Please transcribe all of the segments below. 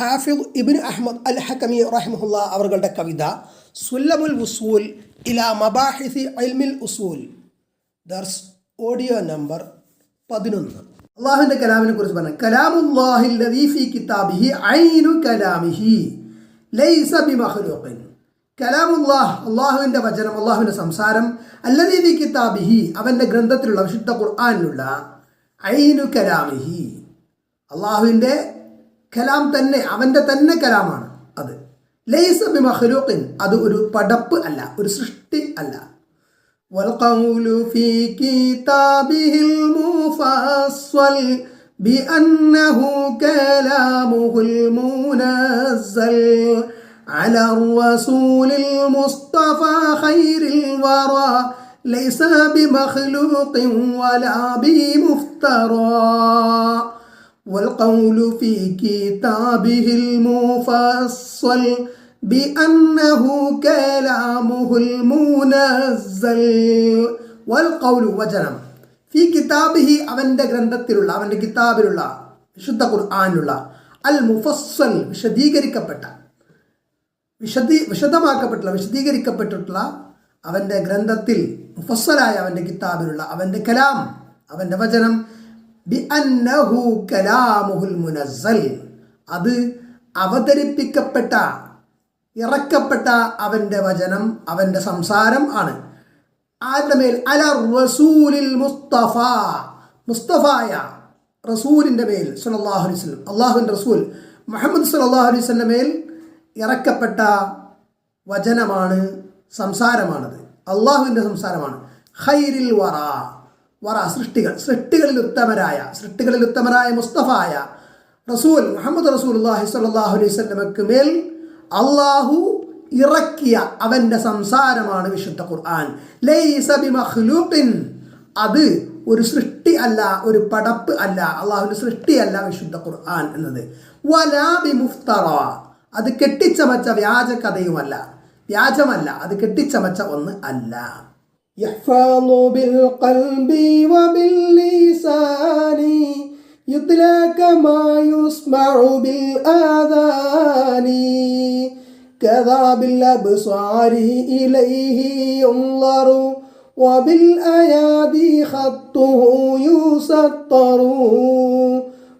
ഹാഫിദ് ഇബിൻ അഹമ്മദ് അൽ ഹക്കമി റഹ്മുല്ല അവരുടെ കവിത സുല്ലമുൽ ഉസൂൽ ഇല മബാഹിസി അൽമിൽ ഉസൂൽ. ദർസ് ഓഡിയോ നമ്പർ പതിനൊന്ന്. അള്ളാഹുവിന്റെ കലാമിനെ കുറിച്ച് പറഞ്ഞു കലാമുല്ലാഹിൽ ലദീ ഫീ കിതാബിഹി ഐനു കലാമിഹി ലൈസ ബി ബിമഖ്ലൂഖിൻ. കലാമുല്ലാഹ് അള്ളാഹുവിന്റെ വചനം അള്ളാഹുവിന്റെ സംസാരം അല്ലദീ ഫീ കിതാബിഹി അവന്റെ ഗ്രന്ഥത്തിലുള്ള വിശുദ്ധ ഖുർആനിലുള്ള ഐനു കലാമിഹി. അള്ളാഹുവിന്റെ കലാം തന്നെ അവൻ്റെ തന്നെ കലാമാണ് അത് ലൈസ ബി മഖ്ലൂഖിൻ അത് ഒരു പടപ്പ് അല്ല ഒരു സൃഷ്ടി അല്ല والقول في كتابه المفصل بأنه كلامه المنزل على الرسول المصطفى خير الورى ليس بمخلوق ولا بمفترى والقول في كتابه المفصل بأنه كلامه المنزل والقول വചനം ഫി കിതാബിഹി അവൻ്റെ ഗ്രന്ഥത്തിലുള്ള അവൻ്റെ കിതാബിലുള്ള വിശുദ്ധ ഖുർആാനുള്ള അൽ മുഫസ്സൽ വിശദീകരിക്കപ്പെട്ട വിശദീ വിശദമാക്കപ്പെട്ടുള്ള വിശദീകരിക്കപ്പെട്ടിട്ടുള്ള അവൻ്റെ ഗ്രന്ഥത്തിൽ മുഫസ്സലായ അവൻ്റെ കിതാബിലുള്ള അവൻ്റെ കലാം അവൻ്റെ വചനം ബി അന്നഹു മുനസ്സൽ. അത് അവതരിപ്പിക്കപ്പെട്ട ഇറക്കപ്പെട്ട അവന്റെ വചനം അവന്റെ സംസാരം ആണ്. ആരുടെ മേൽ? അല റസൂലിൽ മുസ്തഫ. മുസ്തഫായ റസൂലിന്റെ മേൽ സല്ലല്ലാഹു അലൈഹി അള്ളാഹുവിന്റെ റസൂൽ മുഹമ്മദ് സല്ലല്ലാഹു അലൈഹി മേൽ ഇറക്കപ്പെട്ട വചനമാണ് സംസാരമാണത്. അള്ളാഹുവിന്റെ സംസാരമാണ്. ഹൈരിൽ വറ. വറ സൃഷ്ടികൾ. സൃഷ്ടികളിൽ ഉത്തമരായ സൃഷ്ടികളിൽ ഉത്തമരായ മുസ്തഫായ റസൂൽ മുഹമ്മദ് റസൂൽ അള്ളാഹി സാഹു അലൈഹി സ്വലമക്ക് മേൽ അള്ളാഹു ഇറക്കിയ അവന്റെ സംസാരമാണ് വിശുദ്ധ ഖുർആൻ. അത് ഒരു സൃഷ്ടി അല്ല ഒരു പടപ്പ് അല്ല അള്ളാഹുവിന്റെ സൃഷ്ടിയല്ല വിശുദ്ധ ഖുർആൻ എന്നത്. വലാബി മുഫ്തറ അത് കെട്ടിച്ചമച്ച വ്യാജ കഥയുമല്ല വ്യാജമല്ല അത് കെട്ടിച്ചമച്ച ഒന്ന് അല്ല. يحفظ بالقلب وباللسان يتلى كما يسمع بالآذان. كذا بالأبصار إليه ينظر وبالأيادي خطه يسطر.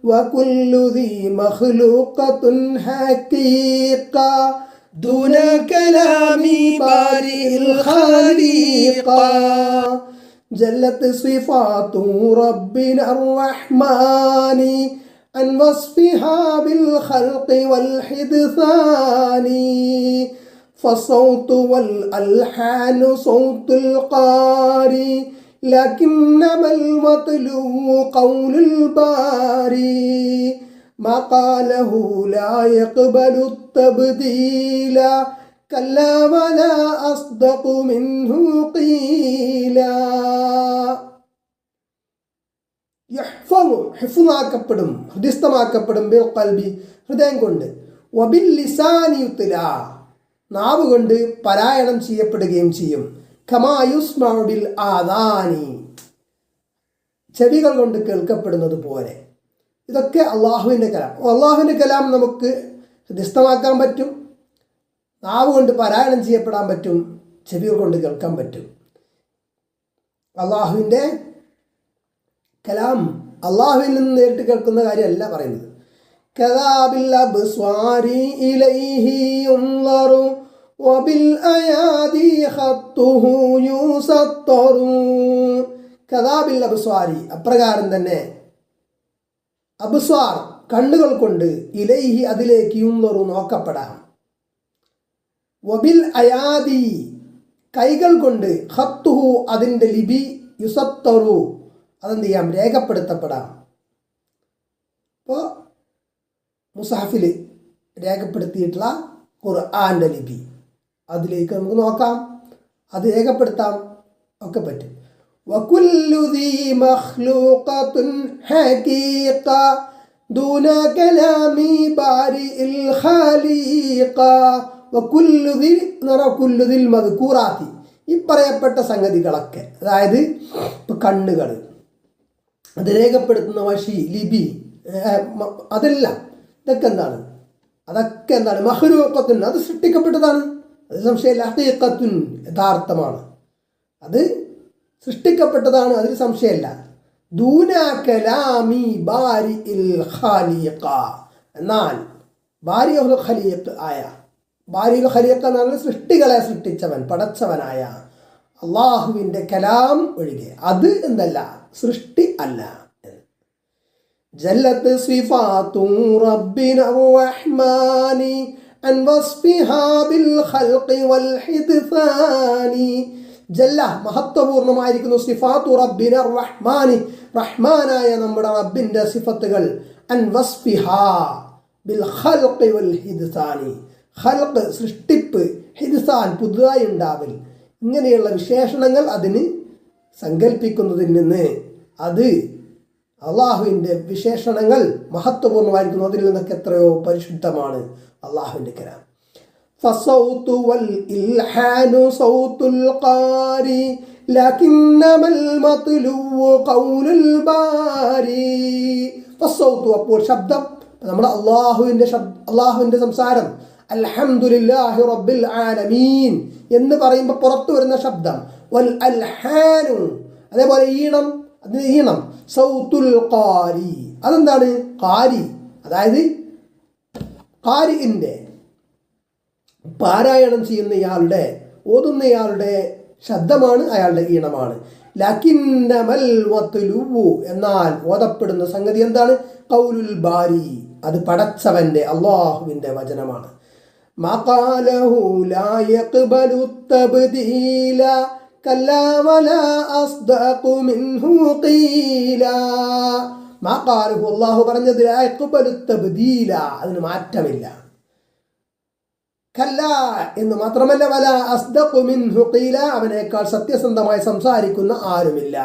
وكل ذي مخلوقة حقيقة دون كلام بارئ الخليق جلت صفات ربنا الرحمن عن وصفها بالخلق والحدثان. فالصوت والألحان صوت القاري لكنما المطلوب قول الباري ما قاله لا يقبل التبديل كلا ولا أصدق منه قيلا യഹ്ഫു ഹിഫുമാക്കപ്പെടും ഹൃദയസ്ഥമാക്കപ്പെടും ബിൽ കൽബി ഹൃദയം കൊണ്ട് വബിൽ ലിസാനിയുത്തില നാവ് കൊണ്ട് പരായണം ചെയ്യപ്പെടുകയും ചെയ്യും ഖമായുസ്മബിൽ ആദാനി ചെവികൾ കൊണ്ട് കേൾക്കപ്പെടുന്നത് പോലെ ഇതൊക്കെ അള്ളാഹുവിൻ്റെ കലാം അള്ളാഹുവിൻ്റെ കലാം നമുക്ക് ഹൃദയസ്ഥമാക്കാൻ പറ്റും നാവ് കൊണ്ട് പാരായണം ചെയ്യപ്പെടാൻ പറ്റും ചെവികൾ കൊണ്ട് കേൾക്കാൻ പറ്റും അള്ളാഹുവിൻ്റെ കലാം അള്ളാഹുവിൽ നിന്ന് നേരിട്ട് കേൾക്കുന്ന കാര്യമല്ല പറയുന്നത് കഥാബിൽ അബ്സ്വാരി ഇലൈഹി യുൻളറു وبالأيادي خطه يسطر കഥാബിൽ അബ്സ്വാരി അപ്രകാരം തന്നെ അബ്സ്വാർ കണ്ണുകൾ കൊണ്ട് ഇലൈഹി അതിലേക്ക് യുന്നറു നോക്കപ്പെടാം. വബിൽ അയാദി കൈകൾ കൊണ്ട് ഹത്തുഹു അതിന്റെ ലിപി യുസത്തറു അതെന്ത് ചെയ്യാം? രേഖപ്പെടുത്തപ്പെടാം. ഇപ്പോൾ മുസാഫിൽ രേഖപ്പെടുത്തിയിട്ടുള്ള ഖുർആാന്റെ ലിപി. അതിലേക്ക് നമുക്ക് നോക്കാം. അത് രേഖപ്പെടുത്താം. ഒക്കെ പറ്റും. وكل ذي مخلوقة حقيقة دون كلام بارئ الخليقة وكل ذي نرى كل ذي المذكورات ഈ പറയപ്പെട്ട സംഗതികളൊക്കെ അതായത് ഇപ്പം കണ്ണുകൾ അത് രേഖപ്പെടുത്തുന്ന വശി ലിപി ഏഹ്, മ- അതെല്ലാം ഇതൊക്കെ എന്താണ് അതൊക്കെ എന്താണ് മഹ്ലൂക്കത്തുൻ അത് സൃഷ്ടിക്കപ്പെട്ടതാണ് അത് സംശയമില്ല ഹീക്കത്തുൻ യഥാർത്ഥമാണ് അത് സൃഷ്ടിക്കപ്പെട്ടതാണ് അതിൽ സംശയമല്ല. ദൂനാകലാമി ബാരി ഇൽ ഖാലിഖ. എന്നാൽ ബാരിയുൽ ഖലീഖ് ആയ ബാരിയുൽ ഖലീഖ് എന്ന് പറഞ്ഞാൽ സൃഷ്ടികളെ സൃഷ്ടിച്ചവൻ പടച്ചവനായ അള്ളാഹുവിന്റെ കലാം ഒഴികെ. അത് എന്തല്ല? സൃഷ്ടി അല്ല ജല്ലത്ത് സിഫാത്തും റബ്ബിന റഹ്മാനി അൻ വസ്ഫിഹാ ബിൽ ഖൽഖി വൽ ഹിദ്സാനി ജല്ല മഹത്വപൂർണമായിരിക്കുന്നു. സിഫാത്തു റബ്ബിന റഹ്മാനി. റഹ്മാനായ നമ്മുടെ റബ്ബിന്റെ സിഫത്തുകൾ. അൻ ബിൽ വൽ സൃഷ്ടിപ്പ് ഹിദ്സാൻ പുതുതായി ഉണ്ടാവൽ. ഇങ്ങനെയുള്ള വിശേഷണങ്ങൾ അതിന് സങ്കല്പിക്കുന്നതിൽ നിന്ന് അത് അള്ളാഹുവിന്റെ വിശേഷണങ്ങൾ മഹത്വപൂർണമായിരിക്കുന്നു അതിൽ നിന്നൊക്കെ എത്രയോ പരിശുദ്ധമാണ് അള്ളാഹുവിന്റെ കലാം فالصوت والإلحان صوت القاري لكنما المطلوب قول الباري فالصوت അപ്പോൾ ശബ്ദം നമ്മുടെ അള്ളാഹുവിൻ്റെ ശബ്ദ അള്ളാഹുവിൻ്റെ സംസാരം അൽഹംദുലില്ലാഹി റബ്ബിൽ ആലമീൻ എന്ന് പറയുമ്പോൾ പുറത്തു വരുന്ന ശബ്ദം വൽ അൽഹാനു അതേപോലെ ഈണം അതിന് ഈണം സൗത്തുൽ ഖാരി അതെന്താണ് ഖാരി അതായത് ഖാരിൻ്റെ പാരായണം ചെയ്യുന്നയാളുടെ ഓതുന്നയാളുടെ ശബ്ദമാണ് അയാളുടെ ഈണമാണ്. എന്നാൽ ഓതപ്പെടുന്ന സംഗതി എന്താണ്? കൗലുൽ ബാരി അത് പടച്ചവന്റെ അള്ളാഹുവിന്റെ വചനമാണ്. അള്ളാഹു പറഞ്ഞത് അതിന് മാറ്റമില്ല. കല്ല എന്ന് മാത്രമല്ല വല അസ്ദഖു മിൻഹു ഖീല അവനേക്കാൾ സത്യസന്ധമായി സംസാരിക്കുന്ന ആരുമില്ല.